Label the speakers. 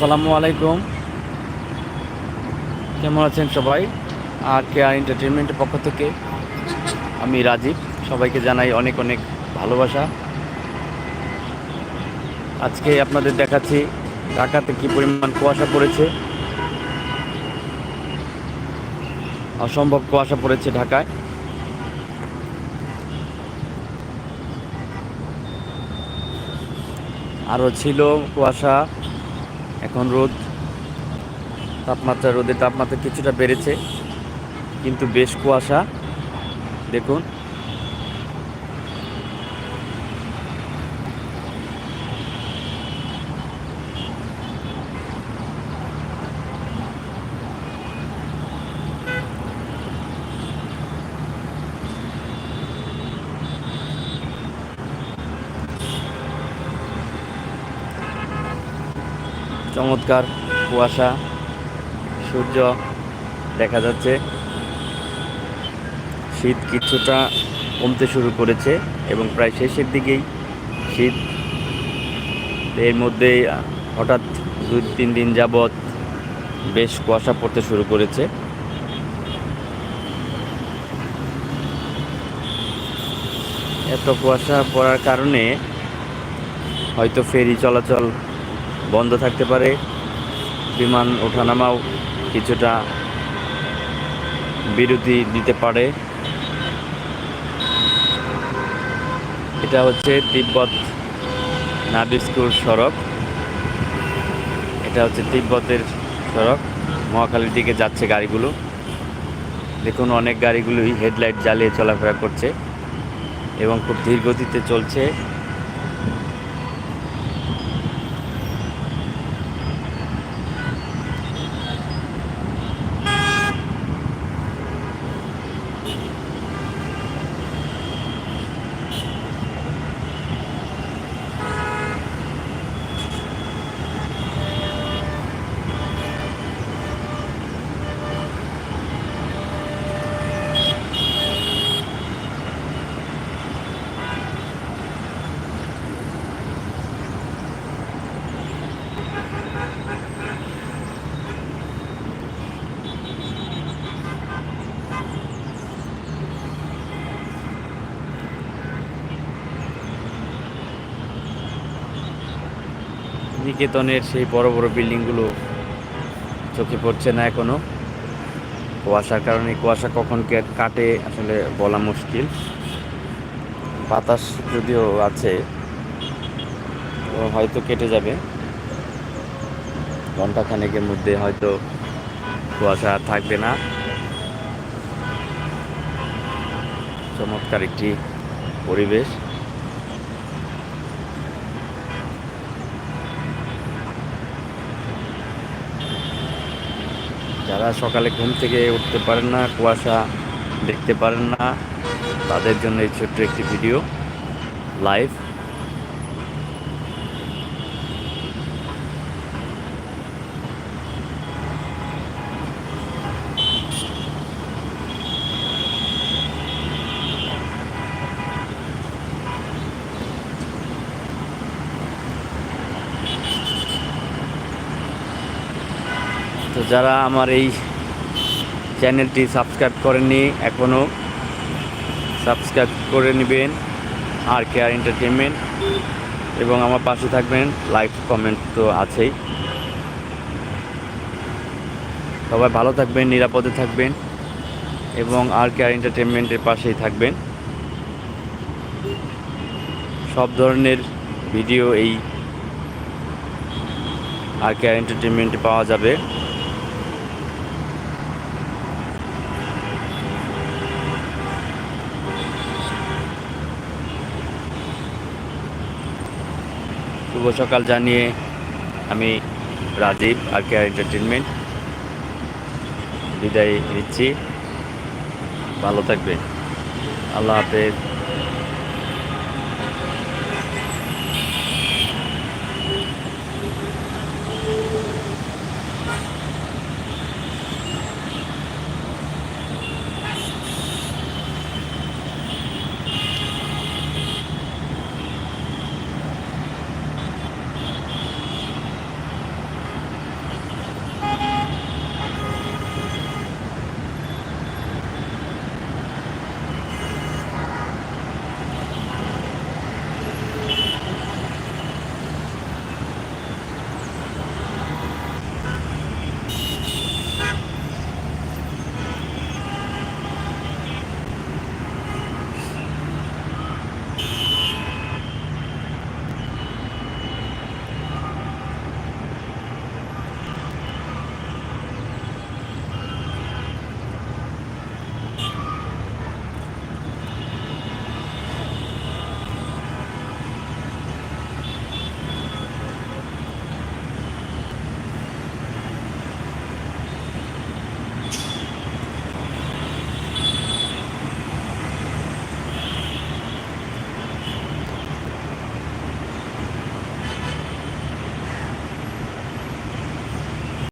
Speaker 1: আসসালামু আলাইকুম। কেমন আছেন সবাই? আর কে আর এন্টারটেনমেন্টের পক্ষ থেকে আমি রাজীব। সবাইকে জানাই অনেক অনেক ভালোবাসা। আজকে আপনাদের দেখাচ্ছি ঢাকাতে কি পরিমাণ কুয়াশা পড়েছে। অসম্ভব কুয়াশা পড়েছে ঢাকায়। আরও ছিল কুয়াশা। এখন রোদ তাপমাত্রা রোদের তাপমাত্রা কিছুটা বেড়েছে কিন্তু বেশ কুয়াশা। দেখুন। চমৎকার কুয়াশা, সূর্য দেখা যাচ্ছে। শীত কিছুটা কমতে শুরু করেছে এবং প্রায় শেষের দিকেই শীত। এর মধ্যেই হঠাৎ দুই, তিন দিন যাবৎ বেশ কুয়াশা পড়তে শুরু করেছে। এত কুয়াশা পড়ার কারণে হয়তো ফেরি চলাচল বন্ধ থাকতে পারে। বিমান ওঠানামাও কিছুটা বিরতি দিতে পারে। এটা হচ্ছে তিব্বত নাবিস্কুর সড়ক। এটা হচ্ছে তিব্বতের সড়ক। মহাখালীর দিকে যাচ্ছে গাড়িগুলো। দেখুন অনেক গাড়িগুলোই হেডলাইট জ্বালিয়ে চলাফেরা করছে এবং খুব ধীর গতিতে চলছে। নিকেতনের সেই বড় বড় বিল্ডিংগুলো চোখে পড়ছে না এখনও। কুয়াশার কারণে কুয়াশা কখন কাটে আসলে বলা মুশকিল। বাতাস যদিও আছে হয়তো কেটে যাবে। ঘন্টাখানেকের মধ্যে হয়তো কুয়াশা থাকবে না। চমৎকার একটি পরিবেশ। যারা সকালে ঘুম থেকে উঠতে পারেন না, কুয়াশা দেখতে পারেন না, তাদের জন্য এই ছোট্ট একটি ভিডিও লাইভ যারা আমার এই চ্যানেলটি সাবস্ক্রাইব করেননি, এখনও সাবস্ক্রাইব করে নেবেন আর কে আর এন্টারটেনমেন্ট এবং আমার পাশে থাকবেন, লাইক, কমেন্ট তো আছেই। সবাই ভালো থাকবেন, নিরাপদে থাকবেন এবং আর কে আর এন্টারটেনমেন্টের পাশেই থাকবেন। সব ধরনের ভিডিও এই আর কে আর এন্টারটেনমেন্টে পাওয়া যাবে। শুভ সকাল জানিয়ে আমি রাজীব আর কে এন্টারটেনমেন্ট বিদায় নিচ্ছি। ভালো থাকবে আল্লাহ হাফেজ।